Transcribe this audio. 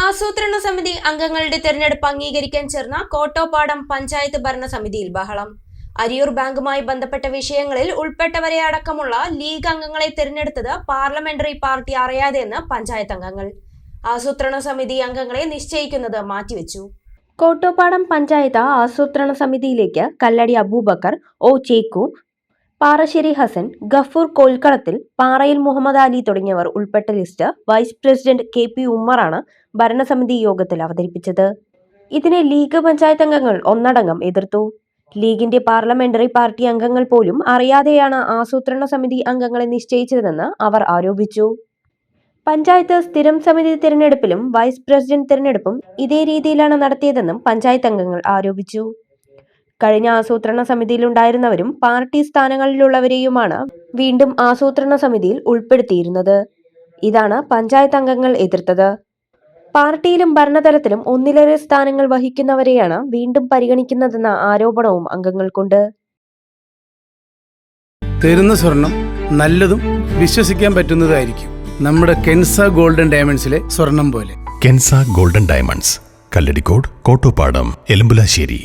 ആസൂത്രണ സമിതി അംഗങ്ങളുടെ തെരഞ്ഞെടുപ്പ് അംഗീകരിക്കാൻ ചേർന്ന കോട്ടോപ്പാടം പഞ്ചായത്ത് ഭരണസമിതിയിൽ ബഹളം. അരിയൂർ ബാങ്കുമായി ബന്ധപ്പെട്ട വിഷയങ്ങളിൽ ഉൾപ്പെട്ടവരെ അടക്കമുള്ള ലീഗ് അംഗങ്ങളെ തിരഞ്ഞെടുത്തത് പാർലമെന്ററി പാർട്ടി അറിയാതെയെന്ന് പഞ്ചായത്ത് അംഗങ്ങൾ. ആസൂത്രണ സമിതി അംഗങ്ങളെ നിശ്ചയിക്കുന്നത് മാറ്റിവെച്ചു. കോട്ടോപ്പാടം പഞ്ചായത്ത് ആസൂത്രണ സമിതിയിലേക്ക് കല്ലടി അബൂബക്കർ ഒ ചേക്കു പാറശ്ശേരി ഹസൻ ഗഫൂർ കോൽക്കളത്തിൽ പാറയിൽ മുഹമ്മദ് അലി തുടങ്ങിയവർ ഉൾപ്പെട്ട list vice president K P ഉമ്മറാണ് ഭരണസമിതി യോഗത്തിൽ അവതരിപ്പിച്ചത്. ഇതിനെ ലീഗ് പഞ്ചായത്ത് അംഗങ്ങൾ ഒന്നടങ്കം എതിർത്തു. ലീഗിന്റെ പാർലമെന്ററി പാർട്ടി അംഗങ്ങൾ പോലും അറിയാതെയാണ് ആസൂത്രണ സമിതി അംഗങ്ങളെ നിശ്ചയിച്ചതെന്ന് അവർ ആരോപിച്ചു. പഞ്ചായത്ത് സ്ഥിരം സമിതി തിരഞ്ഞെടുപ്പിലും വൈസ് പ്രസിഡന്റ് തിരഞ്ഞെടുപ്പും ഇതേ രീതിയിലാണ് നടത്തിയതെന്നും പഞ്ചായത്ത് അംഗങ്ങൾ ആരോപിച്ചു. കഴിഞ്ഞ ആസൂത്രണ സമിതിയിലുണ്ടായിരുന്നവരും പാർട്ടി സ്ഥാനങ്ങളിലുള്ളവരെയുമാണ് വീണ്ടും ആസൂത്രണ സമിതിയിൽ ഉൾപ്പെടുത്തിയിരുന്നത്. ഇതാണ് പഞ്ചായത്ത് അംഗങ്ങൾ എതിർത്തത്. പാർട്ടിയിലും ഭരണതലത്തിലും ഒന്നിലേറെ സ്ഥാനങ്ങൾ വഹിക്കുന്നവരെയാണ് വീണ്ടും പരിഗണിക്കുന്നതെന്ന ആരോപണവും അംഗങ്ങൾക്കുണ്ട്. തരുന്ന സ്വർണം നല്ലതും വിശ്വസിക്കാൻ പറ്റുന്നതായിരിക്കും. നമ്മുടെ കെൻസ ഗോൾഡൻ ഡയമണ്ട്സിലെ സ്വർണം പോലെ. Kensa golden diamonds. Kalladikode Kottopadam Elumbulassery.